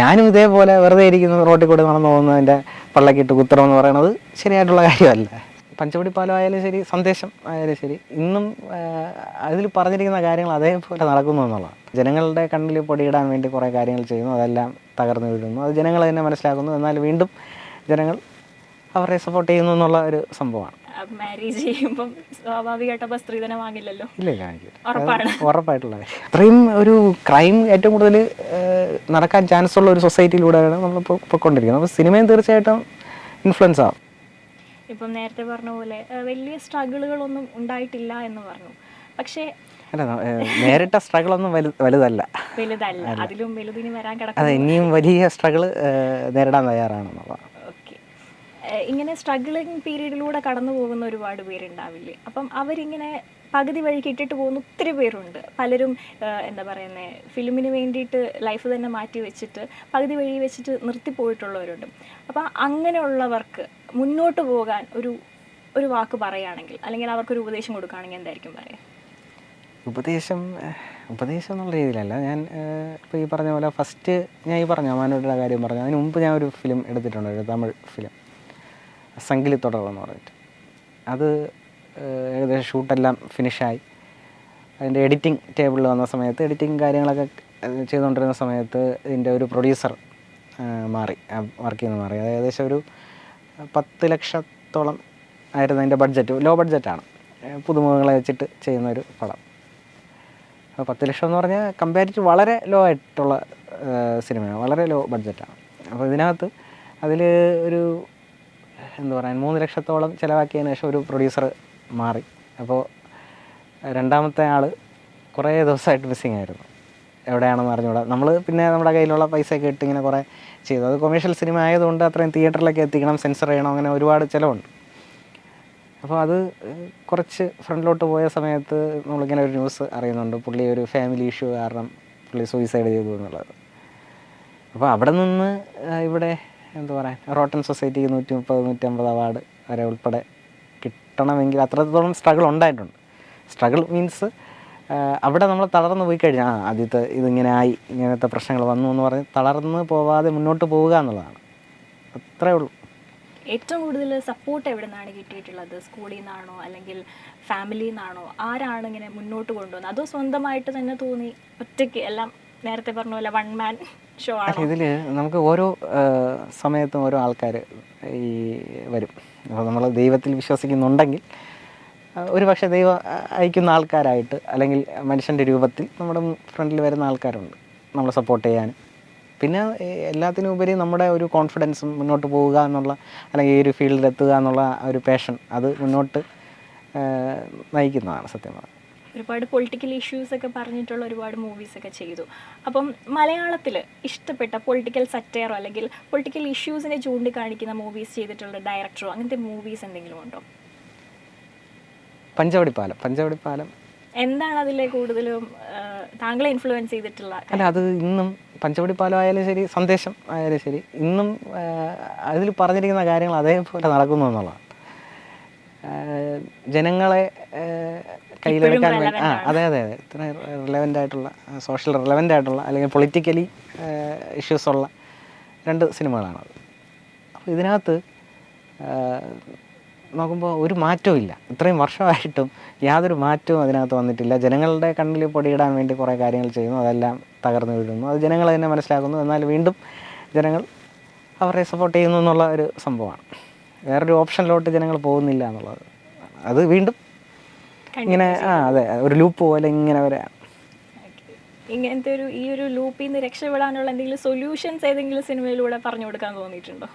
ഞാനും ഇതേപോലെ വെറുതെ ഇരിക്കുന്ന റോട്ടിൽ കൂടെ നടന്നു പോകുന്നതിന്റെ പള്ളക്കിട്ട് കുത്തണം എന്ന് പറയുന്നത് ശരിയായിട്ടുള്ള കാര്യമല്ല. പഞ്ചവടി പാലം ആയാലും ശരി സന്ദേശം ആയാലും ശരി ഇന്നും അതിൽ പറഞ്ഞിരിക്കുന്ന കാര്യങ്ങൾ അതേപോലെ നടക്കുന്നു എന്നുള്ളതാണ്. ജനങ്ങളുടെ കണ്ണിൽ പൊടിയിടാൻ വേണ്ടി കുറേ കാര്യങ്ങൾ ചെയ്യുന്നു അതെല്ലാം തകർന്നു വീഴുന്നു. അത് ജനങ്ങൾ തന്നെ മനസ്സിലാക്കുന്നു. എന്നാൽ വീണ്ടും ജനങ്ങൾ അവരെ സപ്പോർട്ട് ചെയ്യുന്നു എന്നുള്ള ഒരു സംഭവമാണ്. മാരേജ് ചെയ്യുമ്പം സ്വാഭാവികമായിട്ട് അപ്പോൾ സ്ത്രീധനം വാങ്ങില്ലല്ലോ? ഇല്ല ഇല്ല എനിക്ക് ഉറപ്പാണ്. ഉറപ്പായിട്ടുള്ള അത്രയും ഒരു ക്രൈം ഏറ്റവും കൂടുതൽ നടക്കാൻ ചാൻസ് ഉള്ള ഒരു സൊസൈറ്റിയിലൂടെയാണ് നമ്മൾ പൊയ്ക്കൊണ്ടിരിക്കുന്നത്. അപ്പോൾ സിനിമയും തീർച്ചയായിട്ടും ഇൻഫ്ലുവൻസ് ആവും. ഇപ്പം നേരത്തെ പറഞ്ഞ പോലെ വലിയ സ്ട്രഗിളുകളൊന്നും ഉണ്ടായിട്ടില്ല എന്ന് പറഞ്ഞു. പക്ഷേ നേരിട്ട സ്ട്രഗിൾ ഒന്നും വലുതല്ല. വലുതല്ല. അതിലും വലുതിനി വരാൻ അതെ ഇനിയും വലിയ സ്ട്രഗിൾ നേരിടാൻ തയ്യാറാണെന്നുള്ളതാണ്. ഇങ്ങനെ സ്ട്രഗിളിങ് പീരീഡിലൂടെ കടന്നു പോകുന്ന ഒരുപാട് പേരുണ്ടാവില്ലേ? അപ്പം അവരിങ്ങനെ പകുതി വഴിക്ക് ഇട്ടിട്ട് പോകുന്ന ഒത്തിരി പേരുണ്ട്. പലരും എന്താ പറയുന്നത് ഫിലിമിന് വേണ്ടിയിട്ട് ലൈഫ് തന്നെ മാറ്റി വെച്ചിട്ട് പകുതി വഴി വെച്ചിട്ട് നിർത്തിപ്പോയിട്ടുള്ളവരുണ്ട് അപ്പം അങ്ങനെയുള്ളവർക്ക് മുന്നോട്ട് പോകാൻ ഒരു ഒരു വാക്ക് പറയുകയാണെങ്കിൽ അല്ലെങ്കിൽ അവർക്കൊരു ഉപദേശം കൊടുക്കുകയാണെങ്കിൽ എന്തായിരിക്കും പറയുക ഉപദേശം ഉപദേശം എന്നുള്ള രീതിയിലല്ല. ഞാൻ ഇപ്പോൾ ഈ പറഞ്ഞ പോലെ ഫസ്റ്റ് ഞാൻ ഈ പറഞ്ഞ മാനോയുടെ കാര്യം പറഞ്ഞു അതിന് മുമ്പ് ഞാൻ ഒരു ഫിലിം എടുത്തിട്ടുണ്ട് ഒരു തമിഴ് ഫിലിം സംഗിലി തുടർന്ന് പറഞ്ഞിട്ട്. അത് ഏകദേശം ഷൂട്ടെല്ലാം ഫിനിഷായി. അതിന്റെ എഡിറ്റിംഗ് ടേബിളിൽ വന്ന സമയത്ത് എഡിറ്റിംഗ് കാര്യങ്ങളൊക്കെ ചെയ്തുകൊണ്ടിരുന്ന സമയത്ത് ഇതിന്റെ ഒരു പ്രൊഡ്യൂസർ മാറി. വർക്ക് ചെയ്യുന്ന മാറി. അത് ഏകദേശം ഒരു പത്ത് ലക്ഷത്തോളം ആയിരുന്നു അതിന്റെ ബഡ്ജറ്റ് ലോ ബഡ്ജറ്റാണ് പുതുമുഖങ്ങളെ വെച്ചിട്ട് ചെയ്യുന്ന ഒരു പടം. അപ്പോൾ പത്ത് ലക്ഷം എന്ന് പറഞ്ഞാൽ കമ്പാരിറ്റീവ് വളരെ ലോ ആയിട്ടുള്ള സിനിമയാണ്. വളരെ ലോ ബഡ്ജറ്റാണ് അപ്പോൾ ഇതിനകത്ത് അതിൽ ഒരു എന്താ പറയാൻ മൂന്ന് ലക്ഷത്തോളം ചിലവാക്കിയതിന് ശേഷം ഒരു പ്രൊഡ്യൂസർ മാറി. അപ്പോൾ രണ്ടാമത്തെ ആൾ കുറേ ദിവസമായിട്ട് മിസ്സിങ് ആയിരുന്നു. എവിടെയാണെന്ന് അറിഞ്ഞുകൂടാ നമ്മൾ പിന്നെ നമ്മുടെ കയ്യിലുള്ള പൈസയൊക്കെ ഇട്ട് ഇങ്ങനെ കുറേ ചെയ്തു. അത് കൊമേഴ്ഷ്യൽ സിനിമ ആയതുകൊണ്ട് അത്രയും തിയേറ്ററിലേക്ക് എത്തിക്കണം സെൻസർ ചെയ്യണം അങ്ങനെ ഒരുപാട് ചിലവുണ്ട്. അപ്പോൾ അത് കുറച്ച് ഫ്രണ്ടിലോട്ട് പോയ സമയത്ത് നമ്മളിങ്ങനെ ഒരു ന്യൂസ് അറിയുന്നുണ്ട്. പുള്ളി ഒരു ഫാമിലി ഇഷ്യൂ കാരണം പുള്ളി സൂയിസൈഡ് ചെയ്തു എന്നുള്ളത്. അപ്പോൾ അവിടെ നിന്ന് ഇവിടെ എന്താ പറയുക റോട്ടൻ സൊസൈറ്റിക്ക് നൂറ്റി മുപ്പത് നൂറ്റമ്പത് അവാർഡ് വരെ ഉൾപ്പെടെ കിട്ടണമെങ്കിൽ അത്രത്തോളം സ്ട്രഗിൾ ഉണ്ടായിട്ടുണ്ട്. സ്ട്രഗിൾ മീൻസ് അവിടെ നമ്മൾ തളർന്നു പോയി കഴിഞ്ഞാൽ ആ ആദ്യത്തെ ഇതിങ്ങനെ ആയി ഇങ്ങനത്തെ പ്രശ്നങ്ങൾ വന്നു എന്ന് പറഞ്ഞ് തളർന്ന് പോവാതെ മുന്നോട്ട് പോവുക എന്നുള്ളതാണ്. അത്രേ ഉള്ളൂ. ഏറ്റവും കൂടുതൽ സപ്പോർട്ട് എവിടെ നിന്നാണ് കിട്ടിയിട്ടുള്ളത്? സ്കൂളിൽ നിന്നാണോ അല്ലെങ്കിൽ ഫാമിലിയിൽ നിന്നാണോ? ആരാണ് ഇങ്ങനെ മുന്നോട്ട് കൊണ്ടുവന്നത്? അതോ സ്വന്തമായിട്ട് തന്നെ തോന്നി ഒറ്റയ്ക്ക് എല്ലാം നേരത്തെ പറഞ്ഞ പോലെ വൺ മാൻ ഷോ ആണ്? ഇതിൽ നമുക്ക് ഓരോ സമയത്തും ഓരോ ആൾക്കാർ ഈ വരും. അപ്പോൾ നമ്മൾ ദൈവത്തിൽ വിശ്വസിക്കുന്നുണ്ടെങ്കിൽ ഒരു പക്ഷേ ദൈവം അയക്കുന്ന ആൾക്കാരായിട്ട് അല്ലെങ്കിൽ മനുഷ്യന്റെ രൂപത്തിൽ നമ്മുടെ ഫ്രണ്ടിൽ വരുന്ന ആൾക്കാരുണ്ട് നമ്മളെ സപ്പോർട്ട് ചെയ്യാനും പിന്നെ എല്ലാത്തിനും ഉപരി നമ്മുടെ ഒരു കോൺഫിഡൻസും മുന്നോട്ട് പോവുക എന്നുള്ള അല്ലെങ്കിൽ ഈ ഒരു ഫീൽഡിൽ എത്തുക എന്നുള്ള ഒരു പാഷൻ അത് മുന്നോട്ട് നയിക്കുന്നതാണ് സത്യം പറഞ്ഞാൽ. ഒരുപാട് പൊളിറ്റിക്കൽ ഇഷ്യൂസ് ഒക്കെ പറഞ്ഞിട്ടുള്ള ഒരുപാട് മൂവീസ് ഒക്കെ ചെയ്തു. അപ്പം മലയാളത്തിൽ ഇഷ്ടപ്പെട്ട പൊളിറ്റിക്കൽ സറ്റയറോ അല്ലെങ്കിൽ പൊളിറ്റിക്കൽ ഇഷ്യൂസിനെ ചൂണ്ടിക്കാണിക്കുന്ന മൂവീസ് ചെയ്തിട്ടുള്ള ഡയറക്ടറോ അങ്ങനത്തെ മൂവീസ് എന്തെങ്കിലും ഉണ്ടോ? പഞ്ചവടിപ്പാലം പഞ്ചവടിപ്പാലം. എന്താണ് അതിലെ കൂടുതലും താങ്കളെ ഇൻഫ്ലുവൻസ് ചെയ്തിട്ടുള്ള അല്ല അത് ഇന്നും പഞ്ചവടി പാലം ആയാലും ശരി സന്ദേശം ആയാലും ശരി ഇന്നും അതിൽ പറഞ്ഞിരിക്കുന്ന കാര്യങ്ങൾ അതേപോലെ നടക്കുന്നു എന്നുള്ളതാണ്. ജനങ്ങളെ കയ്യിലെടുക്കാൻ വേണ്ടി ആ അതെ അതെ അതെ. ഇത്ര റിലവന്റ് ആയിട്ടുള്ള സോഷ്യൽ റിലവന്റ് ആയിട്ടുള്ള അല്ലെങ്കിൽ പൊളിറ്റിക്കലി ഇഷ്യൂസ് ഉള്ള രണ്ട് സിനിമകളാണത് അപ്പോൾ ഇതിനകത്ത് നോക്കുമ്പോൾ ഒരു മാറ്റവും ഇല്ല. ഇത്രയും വർഷമായിട്ടും യാതൊരു മാറ്റവും അതിനകത്ത് വന്നിട്ടില്ല. ജനങ്ങളുടെ കണ്ണിൽ പൊടിയിടാൻ വേണ്ടി കുറേ കാര്യങ്ങൾ ചെയ്യുന്നു. അതെല്ലാം തകർന്നു വീഴുന്നു. അത് ജനങ്ങൾ തന്നെ മനസ്സിലാക്കുന്നു. എന്നാൽ വീണ്ടും ജനങ്ങൾ അവരെ സപ്പോർട്ട് ചെയ്യുന്നു എന്നുള്ള ഒരു സംഭവമാണ്. വേറൊരു ഓപ്ഷനിലോട്ട് ജനങ്ങൾ പോകുന്നില്ല എന്നുള്ളത്. അത് വീണ്ടും ഇങ്ങനെ ആ അതെ ഒരു ലൂപ്പ് പോലെ ഇങ്ങനെ വരാം. ഇങ്ങനത്തെ ഒരു ഈ ഒരു ലൂപ്പിൽ നിന്ന് രക്ഷപ്പെടാനുള്ള എന്തെങ്കിലും സൊല്യൂഷൻസ് ഏതെങ്കിലും സിനിമയിലൂടെ പറഞ്ഞു കൊടുക്കാൻ തോന്നിയിട്ടുണ്ടോ?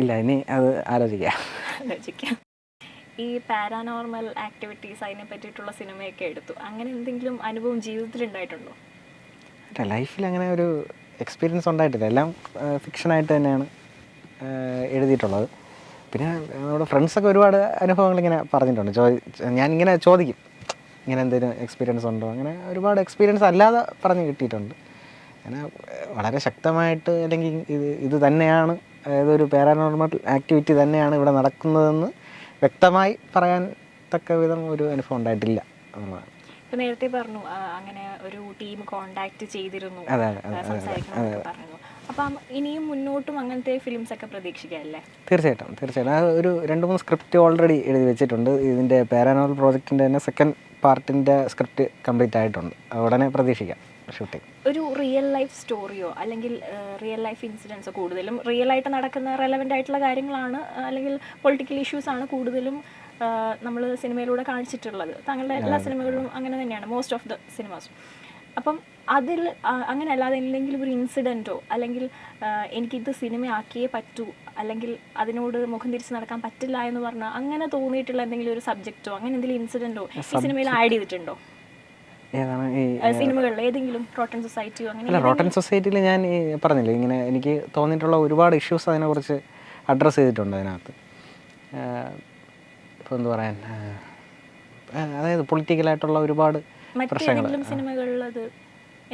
ഇല്ല ഇനി അത് ആലോചിക്കാം. ആലോചിക്കാം. ഈ പാരാനോർമൽ ആക്ടിവിറ്റീസ് അതിനെ പറ്റിയിട്ടുള്ള സിനിമയൊക്കെ എടുത്തു. അങ്ങനെ എന്തെങ്കിലും അനുഭവം ജീവിതത്തിൽ ഉണ്ടായിട്ടുണ്ടോ? അല്ല ലൈഫിൽ അങ്ങനെ ഒരു എക്സ്പീരിയൻസ് ഉണ്ടായിട്ടില്ല. എല്ലാം ഫിക്ഷനായിട്ട് തന്നെയാണ് എഴുതിയിട്ടുള്ളത്. പിന്നെ നമ്മുടെ ഫ്രണ്ട്സൊക്കെ ഒരുപാട് അനുഭവങ്ങൾ ഇങ്ങനെ പറഞ്ഞിട്ടുണ്ട്. ചോ ഞാനിങ്ങനെ ചോദിക്കും. ഇങ്ങനെ എന്തെങ്കിലും എക്സ്പീരിയൻസ് ഉണ്ടോ? അങ്ങനെ ഒരുപാട് എക്സ്പീരിയൻസ് അല്ലാതെ പറഞ്ഞ് കിട്ടിയിട്ടുണ്ട്. അങ്ങനെ വളരെ ശക്തമായിട്ട് അല്ലെങ്കിൽ ഇത് ഇത് തന്നെയാണ് ഒരു പാരാനോർമൽ ആക്ടിവിറ്റി തന്നെയാണ് ഇവിടെ നടക്കുന്നതെന്ന് വ്യക്തമായി പറയാൻ തക്ക വിധം ഒരു അനുഭവം ഉണ്ടായിട്ടില്ല എന്നുള്ളതാണ്. നേരത്തെ പറഞ്ഞു അങ്ങനെ ഒരു ടീം കോണ്ടാക്ട് ചെയ്തിരുന്നു. അതെ, അതെ, അതെ, അപ്പം ഇനിയും മുന്നോട്ടും അങ്ങനത്തെ ഫിലിംസ് ഒക്കെ പ്രതീക്ഷിക്കാമല്ലേ തീർച്ചയായിട്ടും തീർച്ചയായിട്ടും. ആ ഒരു രണ്ട് മൂന്ന് സ്ക്രിപ്റ്റ് ഓൾറെഡി എഴുതി വെച്ചിട്ടുണ്ട്. ഇതിന്റെ പാരാനോൾ പ്രോജക്റ്റിന്റെ തന്നെ സെക്കൻഡ് പാർട്ടിന്റെ സ്ക്രിപ്റ്റ് കംപ്ലീറ്റ് ആയിട്ടുണ്ട്. ഉടനെ പ്രതീക്ഷിക്കാം ഷൂട്ടിംഗ് ഒരു റിയൽ ലൈഫ് സ്റ്റോറിയോ അല്ലെങ്കിൽ റിയൽ ലൈഫ് ഇൻസിഡൻസോ കൂടുതലും റിയൽ ആയിട്ട് നടക്കുന്ന റെലവെന്റ് ആയിട്ടുള്ള കാര്യങ്ങളാണ് അല്ലെങ്കിൽ പൊളിറ്റിക്കൽ ഇഷ്യൂസ് ആണ് കൂടുതലും നമ്മൾ സിനിമയിലൂടെ കാണിച്ചിട്ടുള്ളത്. താങ്കളുടെ എല്ലാ സിനിമകളിലും അങ്ങനെ തന്നെയാണ്. മോസ്റ്റ് ഓഫ് ദ സിനിമാസും അപ്പം അതിൽ അങ്ങനെ അല്ലാതെ എന്തെങ്കിലും ഒരു ഇൻസിഡന്റോ അല്ലെങ്കിൽ എനിക്കിത് സിനിമയാക്കിയേ പറ്റൂ അല്ലെങ്കിൽ അതിനോട് മുഖം തിരിച്ച് നടക്കാൻ പറ്റില്ല എന്ന് പറഞ്ഞാൽ അങ്ങനെ തോന്നിയിട്ടുള്ള എന്തെങ്കിലും ഒരു സബ്ജക്റ്റോ അങ്ങനെ എന്തെങ്കിലും ഇൻസിഡന്റോ ഈ സിനിമയിൽ ആഡ് ചെയ്തിട്ടുണ്ടോ? സിനിമകളിൽ ഏതെങ്കിലും റോട്ടൻ സൊസൈറ്റിയോ അങ്ങനെ റോട്ടൻ സൊസൈറ്റിയിൽ ഞാൻ പറഞ്ഞില്ലേ ഇങ്ങനെ എനിക്ക് തോന്നിയിട്ടുള്ള ഒരുപാട് ഇഷ്യൂസ് അതിനെക്കുറിച്ച് അഡ്രസ്സ് ചെയ്തിട്ടുണ്ട് അതിനകത്ത്. ഇപ്പോൾ എന്ത് പറയാൻ അതായത് പൊളിറ്റിക്കലായിട്ടുള്ള ഒരുപാട് മറ്റേതെങ്കിലും സിനിമകളിൽ അത്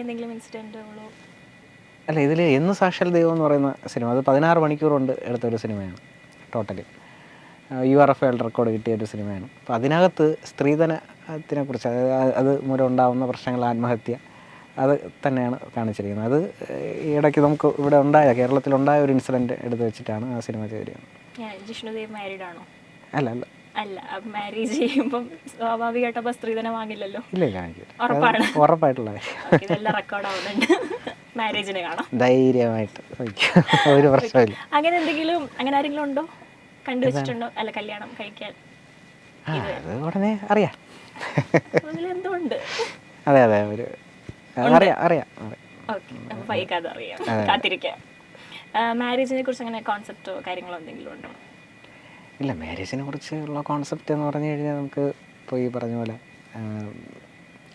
എന്തെങ്കിലും ഇൻസിഡന്റുകളോ? അല്ല ഇതിൽ എന്ന് സാക്ഷാൽ ദൈവം എന്ന് പറയുന്ന സിനിമ അത് പതിനാറ് മണിക്കൂർ കൊണ്ട് എടുത്ത ഒരു സിനിമയാണ് totally. U R F world record കിട്ടിയ ഒരു സിനിമയാണ്. അപ്പോൾ അതിനകത്ത് സ്ത്രീധനത്തിനെ കുറിച്ച് അതായത് അത് മൂലം ഉണ്ടാകുന്ന പ്രശ്നങ്ങൾ ആത്മഹത്യ അത് തന്നെയാണ് കാണിച്ചിരിക്കുന്നത്. അത് ഇടയ്ക്ക് നമുക്ക് ഇവിടെ ഉണ്ടായ കേരളത്തിലുണ്ടായ ഒരു ഇൻസിഡന്റ് എടുത്ത് വെച്ചിട്ടാണ് ആ സിനിമ ചെയ്തിരിക്കുന്നത്. അല്ല അല്ല. അല്ല മാരേജ് ചെയ്യുമ്പോൾ സ്വാഭാവികമായിട്ട് അപ്പോൾ സ്ത്രീധനം വാങ്ങില്ലല്ലോ. ഇല്ല ഇല്ല ഉറപ്പാണ്. ഉറപ്പായിട്ടുള്ള കാര്യം. ഇതെല്ലാം റെക്കോർഡ് ആവുന്നുണ്ട്. മാരേജിന് കാണാം. ധൈര്യമായിട്ട്. ഒരു പ്രശ്നമില്ല അങ്ങനെ എന്തെങ്കിലും അങ്ങനെ ആരെങ്കിലും ഉണ്ടോ? കണ്ടുവച്ചിട്ടുണ്ടോ അല്ല കല്യാണം കഴിക്കാൻ. അത് ഉടനെ അറിയാം. എന്തുണ്ട് അതെ അതെ ഒരു അറിയാം അറിയാം. അറിയാം. കാത്തിരിക്കാം. മാരേജിനെ കുറിച്ച് അങ്ങനെ കോൺസെപ്റ്റോ കാര്യങ്ങളോ എന്തെങ്കിലും ഉണ്ടോ? ഇല്ല മാരേജിനെ കുറിച്ചുള്ള കോൺസെപ്റ്റ് എന്ന് പറഞ്ഞു കഴിഞ്ഞാൽ നമുക്ക് ഇപ്പോൾ ഈ പറഞ്ഞ പോലെ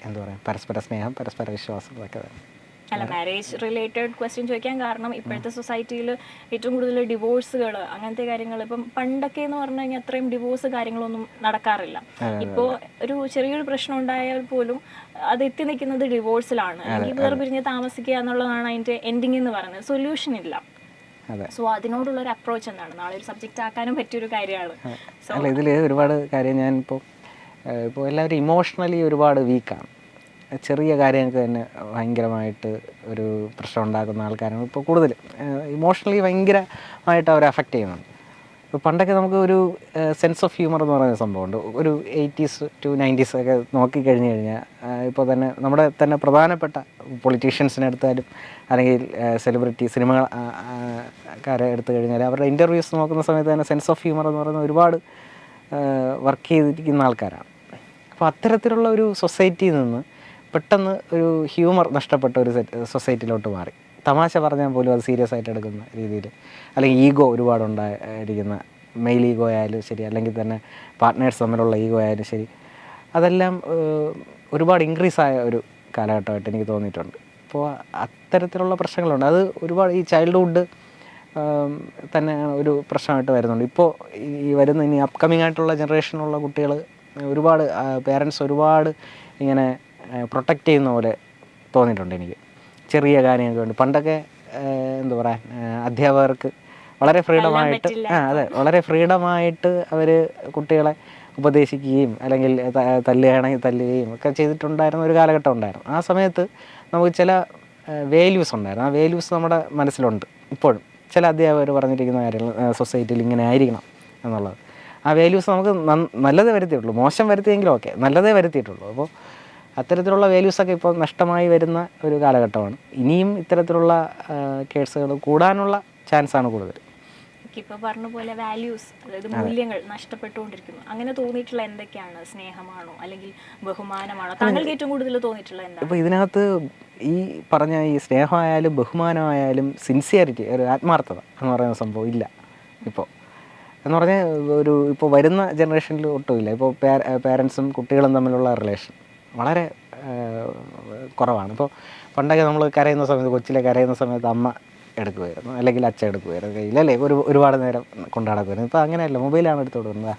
എന്താ പറയുക പരസ്പര സ്നേഹം പരസ്പര വിശ്വാസം തന്നെ. അല്ല മാരേജ് റിലേറ്റഡ് ക്വസ്റ്റ്യൻ ചോദിക്കാൻ കാരണം ഇപ്പോഴത്തെ സൊസൈറ്റിയിൽ ഏറ്റവും കൂടുതൽ ഡിവോഴ്സുകൾ അങ്ങനത്തെ കാര്യങ്ങൾ ഇപ്പം പണ്ടൊക്കെ എന്ന് പറഞ്ഞു കഴിഞ്ഞാൽ അത്രയും ഡിവോഴ്സ് കാര്യങ്ങളൊന്നും നടക്കാറില്ല. ഇപ്പോൾ ഒരു ചെറിയൊരു പ്രശ്നം ഉണ്ടായാൽ പോലും അത് എത്തി നിൽക്കുന്നത് ഡിവോഴ്സിലാണ് അല്ലെങ്കിൽ വേർപിരിഞ്ഞ് താമസിക്കുക എന്നുള്ളതാണ് അതിന്റെ എൻഡിങ് എന്ന് പറയുന്നത്. സൊല്യൂഷൻ ഇല്ല. സോ അതിനോടുള്ള ഒരു അപ്രോച്ച് എന്താണ്? നാളെ ഒരു സബ്ജക്റ്റ് ആക്കാനും പറ്റിയൊരു കാര്യമാണ്. അല്ല ഇതിൽ ഒരുപാട് കാര്യം ഞാൻ ഇപ്പോൾ ഇപ്പോൾ എല്ലാവരും ഇമോഷണലി ഒരുപാട് വീക്കാണ് ചെറിയ കാര്യങ്ങൾക്ക് തന്നെ ഭയങ്കരമായിട്ട് ഒരു പ്രശ്നം ഉണ്ടാക്കുന്ന ആൾക്കാരാണ് ഇപ്പോൾ കൂടുതൽ ഇമോഷണലി ഭയങ്കരമായിട്ട് അവരെ അഫക്റ്റ് ചെയ്യുന്നുണ്ട്. ഇപ്പോൾ പണ്ടൊക്കെ നമുക്ക് ഒരു സെൻസ് ഓഫ് ഹ്യൂമർ എന്ന് പറയുന്ന സംഭവമുണ്ട്. ഒരു എയ്റ്റീസ് ടു നയന്റീസ് ഒക്കെ നോക്കിക്കഴിഞ്ഞ് കഴിഞ്ഞാൽ ഇപ്പോൾ തന്നെ നമ്മുടെ തന്നെ പ്രധാനപ്പെട്ട പൊളിറ്റീഷ്യൻസിനെ എടുത്താലും അല്ലെങ്കിൽ സെലിബ്രിറ്റി ആ, കാരെ എടുത്തു കഴിഞ്ഞാൽ അവരുടെ ഇന്റർവ്യൂസ് നോക്കുന്ന സമയത്ത് തന്നെ സെൻസ് ഓഫ് ഹ്യൂമർ എന്ന് പറയുന്ന ഒരുപാട് വർക്ക് ചെയ്തിരിക്കുന്ന ആൾക്കാരാണ്. അപ്പോൾ അത്തരത്തിലുള്ള ഒരു സൊസൈറ്റിയിൽ നിന്ന് പെട്ടെന്ന് ഒരു ഹ്യൂമർ നഷ്ടപ്പെട്ട ഒരു സൊസൈറ്റിയിലോട്ട് മാറി. തമാശ പറഞ്ഞാൽ പോലും അത് സീരിയസ് ആയിട്ട് എടുക്കുന്ന രീതിയിൽ. അല്ലെങ്കിൽ ഈഗോ ഒരുപാട് ഉണ്ടായിരിക്കുന്ന മെയിൽ ഈഗോ ആയാലും ശരി അല്ലെങ്കിൽ തന്നെ പാർട്ട്നേഴ്സ് തമ്മിലുള്ള ഈഗോ ആയാലും ശരി അതെല്ലാം ഒരുപാട് ഇൻക്രീസ് ആയ ഒരു കാലഘട്ടമായിട്ട് എനിക്ക് തോന്നിയിട്ടുണ്ട്. അപ്പോൾ അത്തരത്തിലുള്ള പ്രശ്നങ്ങളുണ്ട്. അത് ഒരുപാട് ഈ ചൈൽഡ്ഹുഡ് തന്നെ ഒരു പ്രശ്നമായിട്ട് വരുന്നുണ്ട്. ഇപ്പോൾ ഈ വരുന്ന ഇനി അപ്കമിങ് ആയിട്ടുള്ള ജനറേഷനുള്ള കുട്ടികൾ ഒരുപാട് പേരൻസ് ഒരുപാട് ഇങ്ങനെ പ്രൊട്ടക്റ്റ് ചെയ്യുന്ന പോലെ തോന്നിയിട്ടുണ്ട് എനിക്ക്. ചെറിയ കാര്യങ്ങൾക്ക് ഉണ്ട്. പണ്ടൊക്കെ എന്താ പറയുക അധ്യാപകർക്ക് വളരെ ഫ്രീഡമായിട്ട് ആ അതെ വളരെ ഫ്രീഡമായിട്ട് അവർ കുട്ടികളെ ഉപദേശിക്കുകയും അല്ലെങ്കിൽ തല്ലുകയാണെങ്കിൽ തല്ലുകയും ഒക്കെ ചെയ്തിട്ടുണ്ടായിരുന്ന ഒരു കാലഘട്ടം ഉണ്ടായിരുന്നു. ആ സമയത്ത് നമുക്ക് ചില വേല്യൂസ് ഉണ്ടായിരുന്നു. ആ വേല്യൂസ് നമ്മുടെ മനസ്സിലുണ്ട് ഇപ്പോഴും. ചില അധ്യാപകർ പറഞ്ഞിരിക്കുന്ന കാര്യങ്ങൾ സൊസൈറ്റിയിൽ ഇങ്ങനെ ആയിരിക്കണം എന്നുള്ളത്. ആ വാല്യൂസ് നമുക്ക് നല്ലതേ വരുത്തിയിട്ടുള്ളൂ. മോശം വരുത്തിയെങ്കിലും ഓക്കെ. നല്ലതേ വരുത്തിയിട്ടുള്ളൂ. അപ്പോൾ അത്തരത്തിലുള്ള വാല്യൂസൊക്കെ ഇപ്പോൾ നഷ്ടമായി വരുന്ന ഒരു കാലഘട്ടമാണ്. ഇനിയും ഇത്തരത്തിലുള്ള കേസുകൾ കൂടാനുള്ള ചാൻസ് ആണ് കൂടുതൽ. ഇപ്പോൾ പറഞ്ഞ പോലെ വാല്യൂസ് അതായത് മൂല്യങ്ങൾ നഷ്ടപ്പെട്ടുകൊണ്ടിരിക്കുന്നു. അങ്ങനെ തോന്നിയിട്ടുള്ള എന്തൊക്കെയാണ്? സ്നേഹമാണോ? അല്ലെങ്കിൽ ബഹുമാനമാണോ? താങ്കൾക്ക് ഏറ്റവും കൂടുതൽ തോന്നിയിട്ടുള്ള എന്താ അപ്പോൾ ഇതിനകത്ത് ഈ പറഞ്ഞ ഈ സ്നേഹമായാലും ബഹുമാനമായാലും സിൻസിയറിറ്റി ഒരു ആത്മാർത്ഥത എന്ന് പറയുന്ന സംഭവം ഇല്ല ഇപ്പോൾ എന്ന് പറഞ്ഞാൽ ഒരു ഇപ്പോൾ വരുന്ന ജനറേഷനിൽ ഒട്ടുമില്ല. ഇപ്പോൾ പേരൻസും കുട്ടികളും തമ്മിലുള്ള റിലേഷൻ വളരെ കുറവാണ്. ഇപ്പോൾ പണ്ടൊക്കെ നമ്മൾ കരയുന്ന സമയത്ത് കൊച്ചിലെ കരയുന്ന സമയത്ത് അമ്മ എടുക്കുമായിരുന്നു അല്ലെങ്കിൽ അച്ഛൻ എടുക്കുമായിരുന്നു കയ്യിലല്ലേ ഒരു ഒരുപാട് നേരം കൊണ്ടു നടക്കുമായിരുന്നു ഇപ്പോൾ അങ്ങനെയല്ല മൊബൈലാണ് എടുത്തു കൊടുക്കുന്നത്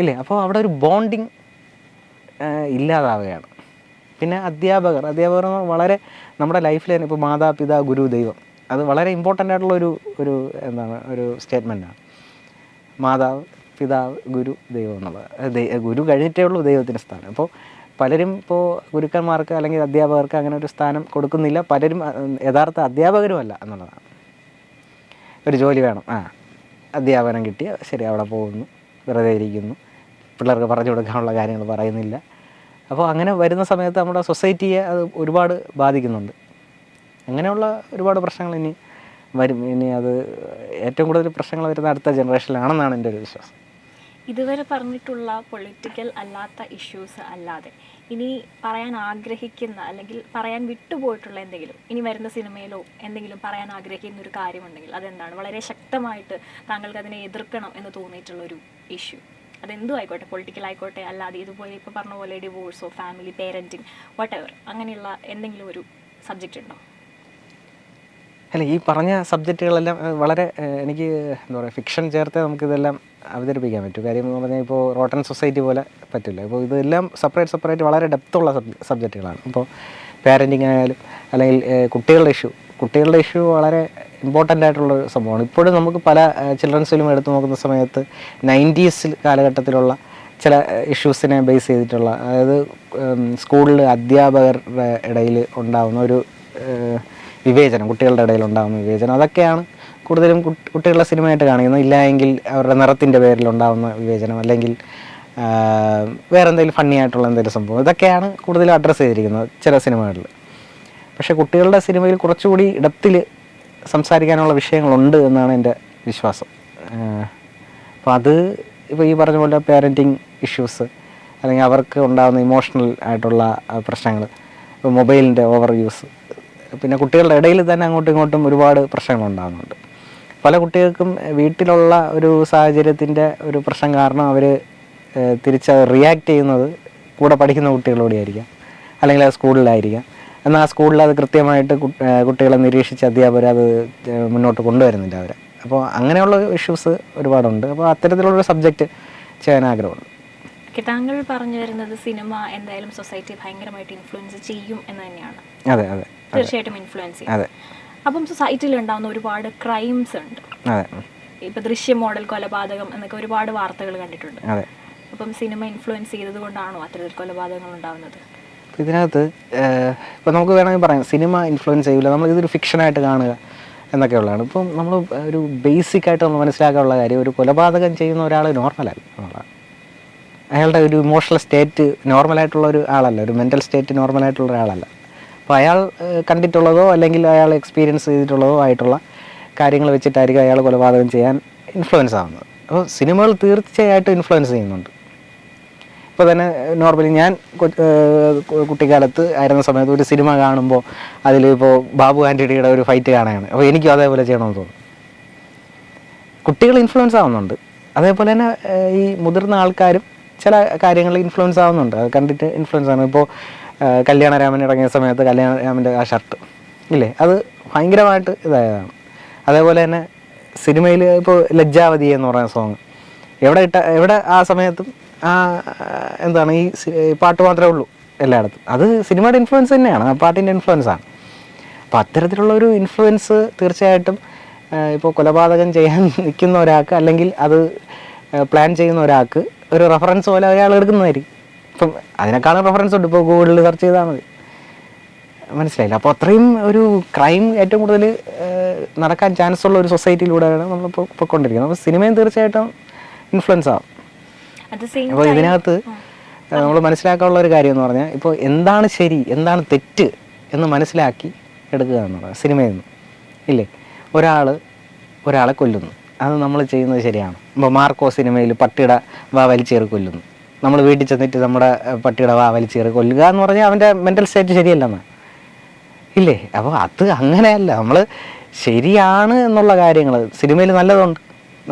ഇല്ലേ? അപ്പോൾ അവിടെ ഒരു ബോണ്ടിങ് ഇല്ലാതാവുകയാണ്. പിന്നെ അധ്യാപകർ അധ്യാപകർ വളരെ നമ്മുടെ ലൈഫിൽ തന്നെ ഇപ്പോൾ മാതാപിതാ ഗുരു ദൈവം അത് വളരെ ഇമ്പോർട്ടന്റ് ആയിട്ടുള്ള ഒരു ഒരു എന്താണ് ഒരു സ്റ്റേറ്റ്മെന്റാണ് മാതാവ് പിതാവ് ഗുരു ദൈവം എന്നുള്ളത്. ഗുരു കഴിഞ്ഞിട്ടേ ഉള്ളൂ ദൈവത്തിന്റെ സ്ഥാനം. അപ്പോൾ പലരും ഇപ്പോൾ ഗുരുക്കന്മാർക്ക് അല്ലെങ്കിൽ അധ്യാപകർക്ക് അങ്ങനെ ഒരു സ്ഥാനം കൊടുക്കുന്നില്ല. പലരും യഥാർത്ഥ അധ്യാപകരുമല്ല എന്നുള്ളതാണ്. ഒരു ജോലി വേണം. ആ അധ്യാപനം കിട്ടിയ ശരി അവിടെ പോകുന്നു. വെറുതെ ഇരിക്കുന്നു. പിള്ളേർക്ക് പറഞ്ഞു കൊടുക്കാനുള്ള കാര്യങ്ങൾ പറയുന്നില്ല. അപ്പോൾ അങ്ങനെ വരുന്ന സമയത്ത് നമ്മുടെ സൊസൈറ്റിയെ അത് ഒരുപാട് ബാധിക്കുന്നുണ്ട്. അങ്ങനെയുള്ള ഒരുപാട് പ്രശ്നങ്ങൾ ഇനി വരും. ഇനി അത് ഏറ്റവും കൂടുതൽ പ്രശ്നങ്ങൾ വരുന്ന അടുത്ത ജനറേഷനിലാണെന്നാണ് എന്റെ ഒരു വിശ്വാസം. ഇതുവരെ പറഞ്ഞിട്ടുള്ള പൊളിറ്റിക്കൽ അല്ലാത്ത ഇഷ്യൂസ് അല്ലാതെ ഇനി പറയാൻ ആഗ്രഹിക്കുന്ന അല്ലെങ്കിൽ പറയാൻ വിട്ടുപോയിട്ടുള്ള എന്തെങ്കിലും ഇനി വരുന്ന സിനിമയിലോ എന്തെങ്കിലും പറയാൻ ആഗ്രഹിക്കുന്ന ഒരു കാര്യമുണ്ടെങ്കിൽ അതെന്താണ്? വളരെ ശക്തമായിട്ട് താങ്കൾക്ക് അതിനെ എതിർക്കണം എന്ന് തോന്നിയിട്ടുള്ള ഒരു ഇഷ്യൂ അതെന്തും ആയിക്കോട്ടെ പൊളിറ്റിക്കൽ ആയിക്കോട്ടെ അല്ലാതെ ഇതുപോലെ ഇപ്പോൾ പറഞ്ഞ പോലെ ഡിവോഴ്സോ ഫാമിലി പേരന്റിങ് വട്ടെവർ അങ്ങനെയുള്ള എന്തെങ്കിലും ഒരു സബ്ജക്റ്റ് ഉണ്ടോ? അല്ല ഈ പറഞ്ഞ സബ്ജക്റ്റുകളെല്ലാം വളരെ എനിക്ക് എന്താ പറയുക ഫിക്ഷൻ ചേർത്തേ നമുക്കിതെല്ലാം അവതരിപ്പിക്കാൻ പറ്റും. കാര്യം എന്ന് പറഞ്ഞാൽ ഇപ്പോൾ റോട്ടൺ സൊസൈറ്റി പോലെ പറ്റില്ല. ഇപ്പോൾ ഇതെല്ലാം സെപ്പറേറ്റ് സെപ്പറേറ്റ് വളരെ ഡെപ്തുള്ള സബ്ജക്റ്റുകളാണ്. ഇപ്പോൾ പാരന്റിങ് ആയാലും അല്ലെങ്കിൽ കുട്ടികളുടെ ഇഷ്യൂ കുട്ടികളുടെ ഇഷ്യൂ വളരെ ഇമ്പോർട്ടന്റ് ആയിട്ടുള്ള ഒരു സംഭവമാണ്. ഇപ്പോഴും നമുക്ക് പല ചിൽഡ്രൻസ് ഫിലിം എടുത്തു നോക്കുന്ന സമയത്ത് നയന്റീസിൽ കാലഘട്ടത്തിലുള്ള ചില ഇഷ്യൂസിനെ ബേസ് ചെയ്തിട്ടുള്ള അതായത് സ്കൂളിൽ അധ്യാപകരുടെ ഇടയിൽ ഉണ്ടാകുന്ന ഒരു വിവേചനം കുട്ടികളുടെ ഇടയിൽ ഉണ്ടാകുന്ന വിവേചനം. അതൊക്കെയാണ് കൂടുതലും കുട്ടികളുടെ സിനിമയായിട്ട് കാണിക്കുന്നത്. ഇല്ല എങ്കിൽ അവരുടെ നിറത്തിന്റെ പേരിൽ ഉണ്ടാകുന്ന വിവേചനം അല്ലെങ്കിൽ വേറെ എന്തെങ്കിലും ഫണ്ണി ആയിട്ടുള്ള എന്തെങ്കിലും സംഭവം. ഇതൊക്കെയാണ് കൂടുതലും അഡ്രസ്സ് ചെയ്തിരിക്കുന്നത് ചില സിനിമകളിൽ. പക്ഷേ കുട്ടികളുടെ സിനിമയിൽ കുറച്ചുകൂടി ഇടത്തിൽ സംസാരിക്കാനുള്ള വിഷയങ്ങളുണ്ട് എന്നാണ് എന്റെ വിശ്വാസം. അപ്പോൾ അത് ഇപ്പോൾ ഈ പറഞ്ഞ പോലെ പാരന്റിങ് ഇഷ്യൂസ് അല്ലെങ്കിൽ അവർക്ക് ഉണ്ടാകുന്ന ഇമോഷണൽ ആയിട്ടുള്ള പ്രശ്നങ്ങൾ മൊബൈലിന്റെ ഓവർ യൂസ് പിന്നെ കുട്ടികളുടെ ഇടയിൽ തന്നെ അങ്ങോട്ടും ഇങ്ങോട്ടും ഒരുപാട് പ്രശ്നങ്ങൾ ഉണ്ടാകുന്നുണ്ട്. പല കുട്ടികൾക്കും വീട്ടിലുള്ള ഒരു സാഹചര്യത്തിന്റെ ഒരു പ്രശ്നം കാരണം അവർ തിരിച്ച് റിയാക്ട് ചെയ്യുന്നത് കൂടെ പഠിക്കുന്ന കുട്ടികളോടെയായിരിക്കാം അല്ലെങ്കിൽ അത് സ്കൂളിലായിരിക്കാം എന്നാൽ ആ സ്കൂളിൽ അത് കൃത്യമായിട്ട് കുട്ടികളെ നിരീക്ഷിച്ച് അധ്യാപകർ അത് മുന്നോട്ട് കൊണ്ടുവരുന്നില്ല അവരെ. അപ്പോൾ അങ്ങനെയുള്ള ഇഷ്യൂസ് ഒരുപാടുണ്ട്. അപ്പോൾ അത്തരത്തിലുള്ളൊരു സബ്ജക്റ്റ് ചെയ്യാൻ ആഗ്രഹമുണ്ട്. താങ്കൾ പറഞ്ഞു വരുന്നത് സിനിമ എന്തായാലും സൊസൈറ്റി ഭയങ്കരമായിട്ട് ഇൻഫ്ലുവൻസ് ചെയ്യും എന്ന് തന്നെയാണ്. അതെ അതെ. തീർച്ചയായിട്ടും ഇൻഫ്ലുവൻസ് ചെയ്യും. അപ്പം സൊസൈറ്റിയിൽ ഉണ്ടാകുന്ന ഒരുപാട് ക്രൈംസ് ഉണ്ട്. ഇപ്പൊ ദൃശ്യ മോഡൽ കൊലപാതകം എന്നൊക്കെ ഒരുപാട് വാർത്തകൾ കണ്ടിട്ടുണ്ട്. അപ്പം സിനിമ ഇൻഫ്ലുവൻസ് ചെയ്തത് കൊണ്ടാണോ അത്തരത്തിൽ കൊലപാതകങ്ങൾ ഉണ്ടാവുന്നത്? ഇതിനകത്ത് ഇപ്പൊ നമുക്ക് വേണമെങ്കിൽ പറയാം സിനിമ ഇൻഫ്ലുവൻസ് ചെയ്യില്ല. നമ്മൾ ഇതൊരു ഫിക്ഷനായിട്ട് കാണുക എന്നൊക്കെ ഉള്ളതാണ്. ഇപ്പം നമ്മൾ ഒരു ബേസിക് ആയിട്ട് നമ്മൾ മനസ്സിലാക്കാനുള്ള കാര്യം ഒരു കൊലപാതകം ചെയ്യുന്ന ഒരാൾ നോർമലല്ല എന്നുള്ളതാണ് അയാളുടെ ഒരു ഇമോഷണൽ സ്റ്റേറ്റ് നോർമലായിട്ടുള്ള ഒരു ആളല്ല. ഒരു മെന്റൽ സ്റ്റേറ്റ് നോർമലായിട്ടുള്ള ഒരാളല്ല. അപ്പോൾ അയാൾ കണ്ടിട്ടുള്ളതോ അല്ലെങ്കിൽ അയാൾ എക്സ്പീരിയൻസ് ചെയ്തിട്ടുള്ളതോ ആയിട്ടുള്ള കാര്യങ്ങൾ വെച്ചിട്ടായിരിക്കും അയാൾ കൊലപാതകം ചെയ്യാൻ ഇൻഫ്ലുവൻസ് ആവുന്നത്. അപ്പോൾ സിനിമകൾ തീർച്ചയായിട്ടും ഇൻഫ്ലുവൻസ് ചെയ്യുന്നുണ്ട്. ഇപ്പോൾ തന്നെ നോർമലി ഞാൻ കുട്ടിക്കാലത്ത് ആയിരുന്ന സമയത്ത് ഒരു സിനിമ കാണുമ്പോൾ അതിലിപ്പോൾ ബാബു ആന്റണിയുടെ ഒരു ഫൈറ്റ് കാണുകയാണ്. അപ്പോൾ എനിക്കും അതേപോലെ ചെയ്യണമെന്ന് തോന്നും. കുട്ടികൾ ഇൻഫ്ലുവൻസ് ആവുന്നുണ്ട്. അതേപോലെ തന്നെ ഈ മുതിർന്ന ആൾക്കാരും ചില കാര്യങ്ങളിൽ ഇൻഫ്ലുവൻസ് ആവുന്നുണ്ട്. അത് കണ്ടിട്ട് ഇൻഫ്ലുവൻസ് ആണ്. ഇപ്പോൾ കല്യാണരാമൻ ഇറങ്ങിയ സമയത്ത് കല്യാണരാമന്റെ ആ ഷർട്ട് ഇല്ലേ? അത് ഭയങ്കരമായിട്ട് ഇതായതാണ്. അതേപോലെ തന്നെ സിനിമയിൽ ഇപ്പോൾ ലജ്ജാവതി എന്ന് പറയുന്ന സോങ് എവിടെ ഇട്ട എവിടെ ആ സമയത്തും ആ എന്താണ് ഈ പാട്ട് മാത്രമേ ഉള്ളൂ എല്ലായിടത്തും. അത് സിനിമയുടെ ഇൻഫ്ലുവൻസ് തന്നെയാണ് ആ പാട്ടിന്റെ ഇൻഫ്ലുവൻസ് ആണ്. അപ്പോൾ അത്തരത്തിലുള്ള ഒരു ഇൻഫ്ലുവൻസ് തീർച്ചയായിട്ടും ഇപ്പോൾ കൊലപാതകം ചെയ്യാൻ നിൽക്കുന്ന ഒരാൾക്ക് അല്ലെങ്കിൽ അത് പ്ലാൻ ചെയ്യുന്ന ഒരാൾക്ക് ഒരു റെഫറൻസ് പോലെ അയാൾ എടുക്കുന്നതായിരിക്കും. ഇപ്പം അതിനേക്കാളും റെഫറൻസ് ഉണ്ട്. ഇപ്പോൾ ഗൂഗിളിൽ സെർച്ച് ചെയ്താൽ മതി. മനസ്സിലായില്ല? അപ്പോൾ അത്രയും ഒരു ക്രൈം ഏറ്റവും കൂടുതൽ നടക്കാൻ ചാൻസ് ഉള്ള ഒരു സൊസൈറ്റിയിലൂടെയാണ് നമ്മളിപ്പോൾ പൊയ്ക്കൊണ്ടിരിക്കുന്നത്. അപ്പോൾ സിനിമയും തീർച്ചയായിട്ടും ഇൻഫ്ലുവൻസ് ആവും. അപ്പോൾ ഇതിനകത്ത് നമ്മൾ മനസ്സിലാക്കാനുള്ള ഒരു കാര്യം എന്ന് പറഞ്ഞാൽ ഇപ്പോൾ എന്താണ് ശരി എന്താണ് തെറ്റ് എന്ന് മനസ്സിലാക്കി എടുക്കുക എന്നുള്ളത് സിനിമയിൽ നിന്ന്. ഇല്ലേ? ഒരാൾ ഒരാളെ കൊല്ലുന്നു. അത് നമ്മൾ ചെയ്യുന്നത് ശരിയാണ്. ഇപ്പോൾ മാർക്കോ സിനിമയിൽ പട്ടിയുടെ വലിച്ചേറി കൊല്ലുന്നു. നമ്മൾ വീട്ടിൽ ചെന്നിട്ട് നമ്മുടെ പട്ടിയുടെ വാ കയറി കൊല്ലുക എന്ന് പറഞ്ഞാൽ അവന്റെ മെന്റൽ സ്റ്റേറ്റ് ശരിയല്ലെന്ന് ഇല്ലേ? അപ്പോൾ അത് അങ്ങനെയല്ല. നമ്മൾ ശരിയാണ് എന്നുള്ള കാര്യങ്ങൾ സിനിമയിൽ നല്ലതുണ്ട്.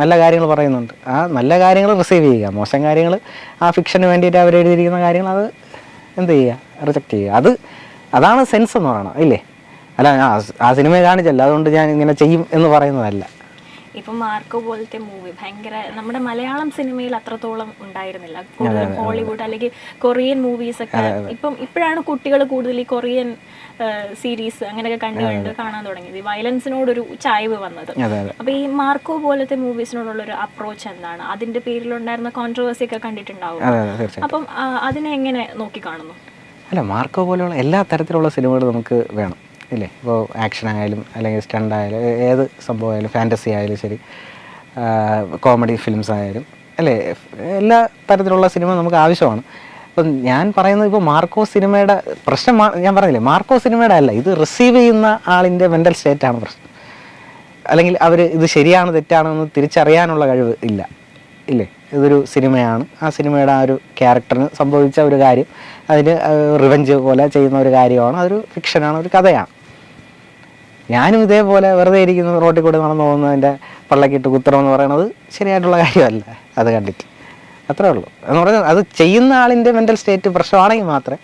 നല്ല കാര്യങ്ങൾ പറയുന്നുണ്ട്. ആ നല്ല കാര്യങ്ങൾ റിസീവ് ചെയ്യുക. മോശം കാര്യങ്ങൾ ആ ഫിക്ഷന് വേണ്ടിയിട്ട് അവർ എഴുതിയിരിക്കുന്ന കാര്യങ്ങൾ അത് എന്ത് ചെയ്യുക? റിജക്റ്റ് ചെയ്യുക. അത് അതാണ് സെൻസ് എന്ന് പറയണം. ഇല്ലേ? അല്ല ആ സിനിമയെ കാണിച്ചല്ല. അതുകൊണ്ട് ഞാൻ ഇങ്ങനെ ചെയ്യും എന്ന് പറയുന്നതല്ല. ഇപ്പം മാർക്കോ പോലത്തെ മൂവി ഭയങ്കര നമ്മുടെ മലയാളം സിനിമയിൽ അത്രത്തോളം ഉണ്ടായിരുന്നില്ല. കൂടുതലും ഹോളിവുഡ് അല്ലെങ്കിൽ കൊറിയൻ മൂവീസ് ഒക്കെ ഇപ്പം ഇപ്പോഴാണ് കുട്ടികൾ കൂടുതൽ ഈ കൊറിയൻ സീരീസ് അങ്ങനെയൊക്കെ കണ്ടു കണ്ട് കാണാൻ തുടങ്ങിയത്. ഈ വയലൻസിനോടൊരു ചായവ് വന്നത്. അപ്പൊ ഈ മാർക്കോ പോലത്തെ മൂവീസിനോടുള്ള ഒരു അപ്രോച്ച് എന്താണ്? അതിന്റെ പേരിലുണ്ടായിരുന്ന കോൺട്രവേഴ്സി ഒക്കെ കണ്ടിട്ടുണ്ടാവും. അപ്പം അതിനെ എങ്ങനെ നോക്കി കാണുന്നു? അല്ല മാർക്കോ പോലെയുള്ള എല്ലാ തരത്തിലുള്ള സിനിമകൾ നമുക്ക് വേണം. ഇല്ലേ? ഇപ്പോൾ ആക്ഷൻ ആയാലും അല്ലെങ്കിൽ സ്റ്റണ്ട് ആയാലും ഏത് ഏത് സംഭവമായാലും ഫാന്റസി ആയാലും ശരി കോമഡി ഫിലിംസ് ആയാലും അല്ലേ? എല്ലാ തരത്തിലുള്ള സിനിമ നമുക്ക് ആവശ്യമാണ്. അപ്പം ഞാൻ പറയുന്നത് ഇപ്പോൾ മാർക്കോ സിനിമയുടെ പ്രശ്നം ഞാൻ പറഞ്ഞില്ലേ മാർക്കോ സിനിമയുടെ അല്ല ഇത് റിസീവ് ചെയ്യുന്ന ആളിന്റെ മെന്റൽ സ്റ്റേറ്റാണ് പ്രശ്നം. അല്ലെങ്കിൽ അവർ ഇത് ശരിയാണ് തെറ്റാണോ എന്ന് തിരിച്ചറിയാനുള്ള കഴിവ് ഇല്ല. ഇല്ലേ? ഇതൊരു സിനിമയാണ് ആ സിനിമയുടെ ആ ഒരു ക്യാരക്ടറിന് സംഭവിച്ച ഒരു കാര്യം അതിന് റിവഞ്ച് പോലെ ചെയ്യുന്ന ഒരു കാര്യമാണ് അതൊരു ഫിക്ഷനാണ് ഒരു കഥയാണ്. ഞാനും ഇതേപോലെ വെറുതെ ഇരിക്കുന്ന റോട്ടിൽ കൂടെ നടന്നു പോകുന്നതിന്റെ പള്ളക്കിട്ട് കുത്തണം എന്ന് പറയുന്നത് ശരിയായിട്ടുള്ള കാര്യമല്ല. അത് കണ്ടിട്ട്. അത്രേ ഉള്ളൂ. എന്ന് പറഞ്ഞാൽ അത് ചെയ്യുന്ന ആളിന്റെ മെന്റൽ സ്റ്റേറ്റ് പ്രശ്നമാണെങ്കിൽ മാത്രമേ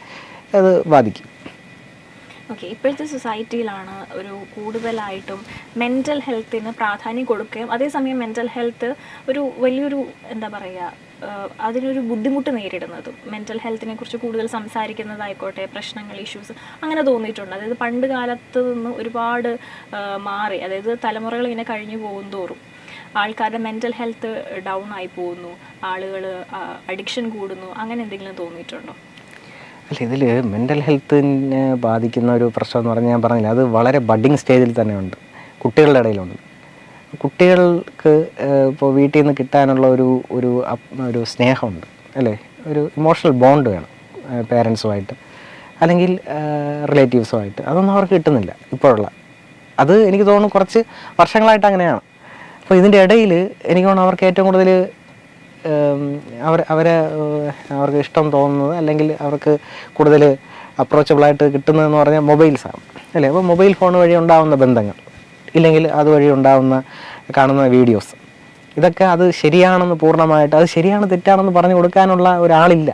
അത് ബാധിക്കും. ഓക്കെ ഇപ്പോഴത്തെ സൊസൈറ്റിയിലാണ് ഒരു കൂടുതലായിട്ടും മെന്റൽ ഹെൽത്തിന് പ്രാധാന്യം കൊടുക്കുകയും അതേസമയം മെന്റൽ ഹെൽത്ത് ഒരു വലിയൊരു എന്താ പറയുക അതിനൊരു ബുദ്ധിമുട്ട് നേരിടുന്നതും മെന്റൽ ഹെൽത്തിനെ കുറിച്ച് കൂടുതൽ സംസാരിക്കുന്നതായിക്കോട്ടെ പ്രശ്നങ്ങൾ ഇഷ്യൂസ് അങ്ങനെ തോന്നിയിട്ടുണ്ട്. അതായത് പണ്ട് കാലത്ത് നിന്ന് ഒരുപാട് മാറി. അതായത് തലമുറകൾ ഇങ്ങനെ കഴിഞ്ഞു പോകും തോറും ആൾക്കാരുടെ മെന്റൽ ഹെൽത്ത് ഡൗൺ ആയി പോകുന്നു. ആളുകൾ അഡിക്ഷൻ കൂടുന്നു. അങ്ങനെ എന്തെങ്കിലും തോന്നിയിട്ടുണ്ടോ? അല്ല ഇതിൽ മെന്റൽ ഹെൽത്തിനെ ബാധിക്കുന്ന ഒരു പ്രശ്നം എന്ന് പറഞ്ഞാൽ ഞാൻ പറഞ്ഞില്ല. അത് വളരെ ബഡിങ് സ്റ്റേജിൽ തന്നെ ഉണ്ട്. കുട്ടികളുടെ ഇടയിലുണ്ട്. കുട്ടികൾക്ക് ഇപ്പോൾ വീട്ടിൽ നിന്ന് കിട്ടാനുള്ള ഒരു ഒരു ഒരു സ്നേഹമുണ്ട് അല്ലേ? ഒരു ഇമോഷണൽ ബോണ്ട് വേണം പേരൻസുമായിട്ട് അല്ലെങ്കിൽ റിലേറ്റീവ്സുമായിട്ട് അതൊന്നും അവർക്ക് കിട്ടുന്നില്ല ഇപ്പോഴുള്ള. അത് എനിക്ക് തോന്നുന്നു കുറച്ച് വർഷങ്ങളായിട്ട് അങ്ങനെയാണ്. അപ്പോൾ ഇതിന്റെ ഇടയിൽ എനിക്ക് തോന്നുന്നു അവർക്ക് ഏറ്റവും കൂടുതൽ അവർ അവരെ അവർക്ക് ഇഷ്ടം തോന്നുന്നത് അല്ലെങ്കിൽ അവർക്ക് കൂടുതൽ അപ്രോച്ചബിളായിട്ട് കിട്ടുന്നതെന്ന് പറഞ്ഞാൽ മൊബൈൽസാണ് അല്ലേ? അപ്പോൾ മൊബൈൽ ഫോൺ വഴി ഉണ്ടാകുന്ന ബന്ധങ്ങൾ. ഇല്ലെങ്കിൽ അതുവഴി ഉണ്ടാകുന്ന കാണുന്ന വീഡിയോസ്. ഇതൊക്കെ അത് ശരിയാണെന്ന് പൂർണമായിട്ട് അത് ശരിയാണ് തെറ്റാണെന്ന് പറഞ്ഞു കൊടുക്കാനുള്ള ഒരാളില്ല.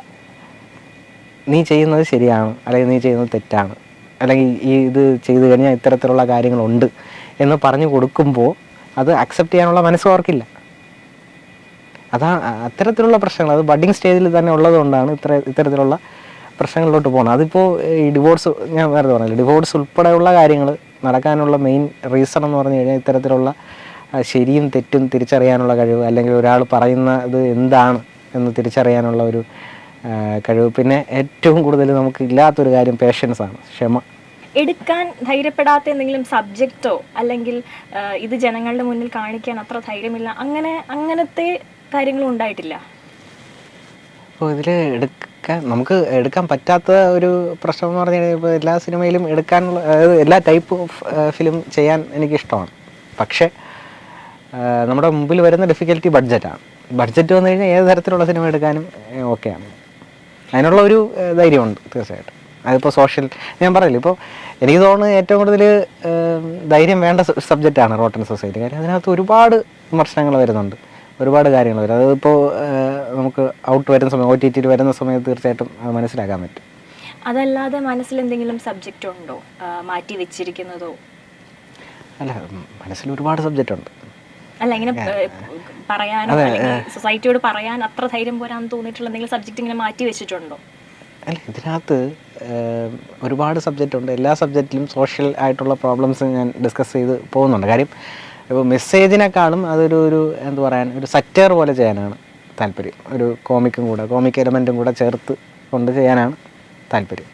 നീ ചെയ്യുന്നത് ശരിയാണ് അല്ലെങ്കിൽ നീ ചെയ്യുന്നത് തെറ്റാണ്. അല്ലെങ്കിൽ ഈ ഇത് ചെയ്തു കഴിഞ്ഞാൽ ഇത്തരത്തിലുള്ള കാര്യങ്ങളുണ്ട് എന്ന് പറഞ്ഞു കൊടുക്കുമ്പോൾ അത് അക്സെപ്റ്റ് ചെയ്യാനുള്ള മനസ്സും അവർക്കില്ല. അതാ അത്തരത്തിലുള്ള പ്രശ്നങ്ങൾ അത് ബഡിങ് സ്റ്റേജിൽ തന്നെ ഉള്ളതുകൊണ്ടാണ് ഇത്ര ഇത്തരത്തിലുള്ള പ്രശ്നങ്ങളിലോട്ട് പോകുന്നത്. അതിപ്പോൾ ഈ ഡിവോഴ്സ് ഞാൻ വേറെ പറഞ്ഞില്ല ഡിവോഴ്സ് ഉൾപ്പെടെയുള്ള കാര്യങ്ങൾ നടക്കാനുള്ള മെയിൻ റീസൺ എന്ന് പറഞ്ഞു കഴിഞ്ഞാൽ ഇത്തരത്തിലുള്ള ശരിയും തെറ്റും തിരിച്ചറിയാനുള്ള കഴിവ് അല്ലെങ്കിൽ ഒരാൾ പറയുന്നത് എന്താണ് എന്ന് തിരിച്ചറിയാനുള്ള ഒരു കഴിവ്. പിന്നെ ഏറ്റവും കൂടുതൽ നമുക്ക് ഇല്ലാത്തൊരു കാര്യം പേഷ്യൻസ് ആണ് ക്ഷമ. എടുക്കാൻ ധൈര്യപ്പെടാത്ത എന്തെങ്കിലും സബ്ജക്റ്റോ അല്ലെങ്കിൽ ഇത് ജനങ്ങളുടെ മുന്നിൽ കാണിക്കാൻ അത്ര ധൈര്യമില്ല അങ്ങനെ അങ്ങനത്തെ കാര്യങ്ങളും ഉണ്ടായിട്ടില്ല? അപ്പോൾ ഇതിൽ എടുക്കാൻ നമുക്ക് എടുക്കാൻ പറ്റാത്ത ഒരു പ്രശ്നം എന്ന് പറഞ്ഞു കഴിഞ്ഞാൽ ഇപ്പോൾ എല്ലാ സിനിമയിലും എടുക്കാനുള്ള എല്ലാ ടൈപ്പ് ഓഫ് ഫിലിം ചെയ്യാൻ എനിക്കിഷ്ടമാണ്. പക്ഷേ നമ്മുടെ മുമ്പിൽ വരുന്ന ഡിഫിക്കൽറ്റി ബഡ്ജറ്റാണ് ബഡ്ജറ്റ് വന്നു കഴിഞ്ഞാൽ ഏത് തരത്തിലുള്ള സിനിമ എടുക്കാനും ഓക്കെയാണ് അതിനുള്ള ഒരു ധൈര്യമുണ്ട് തീർച്ചയായിട്ടും. അതിപ്പോൾ സോഷ്യൽ ഞാൻ പറയില്ല ഇപ്പോൾ എനിക്ക് തോന്നുന്നു ഏറ്റവും കൂടുതൽ ധൈര്യം വേണ്ട സബ്ജക്റ്റാണ് റോട്ടൻ സൊസൈറ്റി കാര്യം അതിനകത്ത് ഒരുപാട് വിമർശനങ്ങൾ വരുന്നുണ്ട്. ഒരുപാട് കാര്യങ്ങൾ വരും. അതിപ്പോൾ നമുക്ക് ഔട്ട് വരുന്ന സമയം ഒ ടി ടിയിൽ വരുന്ന സമയത്ത് തീർച്ചയായിട്ടും അത് മനസ്സിലാക്കാൻ പറ്റും. അതല്ലാതെ മനസ്സിൽ എന്തെങ്കിലും സബ്ജക്റ്റ് ഉണ്ടോ? മാറ്റി വെച്ചിരിക്കുന്നതോ? അല്ല മനസ്സിൽ ഒരുപാട് സബ്ജക്റ്റ് ഉണ്ട്. അല്ല ഇങ്ങനെ പറയാനോ അല്ലെങ്കിൽ സൊസൈറ്റിയോട് പറയാൻ അത്ര ധൈര്യം പോരാന്ന് തോന്നിയിട്ടുള്ള എന്തെങ്കിലും സബ്ജക്റ്റ് ഇങ്ങനെ മാറ്റി വെച്ചിട്ടുണ്ടോ? അല്ല ഇതിനകത്ത് ഒരുപാട് സബ്ജക്റ്റ് ഉണ്ട്. എല്ലാ സബ്ജക്റ്റിലും സോഷ്യൽ ആയിട്ടുള്ള പ്രോബ്ലംസ് ഞാൻ ഡിസ്കസ് ചെയ്ത് പോകുന്നുണ്ട്. കാര്യം ഇപ്പോൾ മെസ്സേജിനെക്കാളും അതൊരു ഒരു എന്താ പറയാൻ ഒരു സറ്റർ പോലെ ചെയ്യാനാണ് താല്പര്യം. ഒരു കോമിക്കും കൂടെ കോമിക് എലമെന്റും കൂടെ ചേർത്ത് കൊണ്ട് ചെയ്യാനാണ് താല്പര്യം.